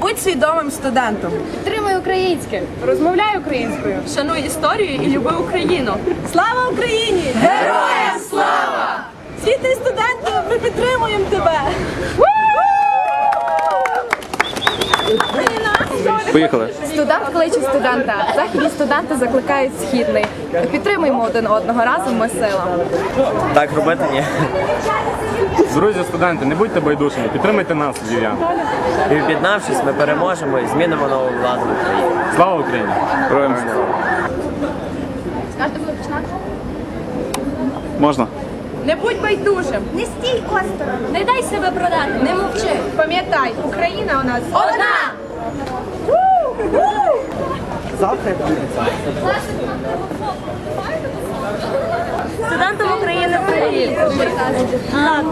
Будь свідомим студентом. Підтримуй українське. Розмовляй українською. Шануй історію і люби Україну. Слава Україні! Героям слава! Світи студенти, ми підтримуємо тебе! Поїхали. Студент кличе студента. Західні студенти закликають східний. Підтримуємо один одного разом. Ми сила. Так робити ні. Друзі, студенти, не будьте байдужими, підтримайте нас, львів'ян. І об'єднавшись, ми переможемо і змінимо нову владу в Україні. Слава Україні! Героям слава! Скажете, коли починати? Можна? Не будь байдужим! Не стій осторонь. Не дай себе продати, не мовчи. Пам'ятай, Україна у нас Одна! Студентам України привіт! Так,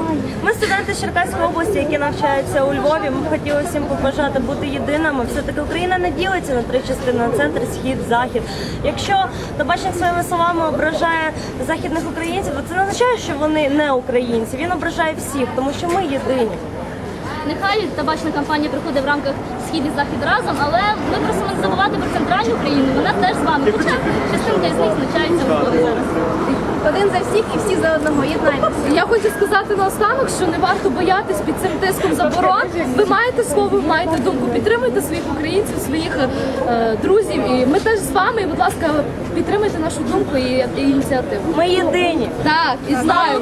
ми студенти Черкаської області, які навчаються у Львові. Ми хотіли всім побажати бути єдиними. Все-таки Україна не ділиться на три частини на центр, схід, захід. Якщо Табачник своїми словами ображає західних українців, то це не означає, що вони не українці. Він ображає всіх, тому що ми єдині. Нехай табачна кампанія проходить в рамках схід і захід разом, але ми просимо не забувати про центральну Україну. Вона теж з вами. Хоча частинка з них навчається в Львові зараз. Один за всіх і всі за одного. Єднайтеся. Я хочу сказати наостанок, що не варто боятись під цим тиском заборон. Ви маєте слово, ви маєте думку. Підтримуйте своїх українців, своїх е, друзів. І ми теж з вами. І, будь ласка, підтримуйте нашу думку і, і ініціативу. Ми єдині. Так, і знаю.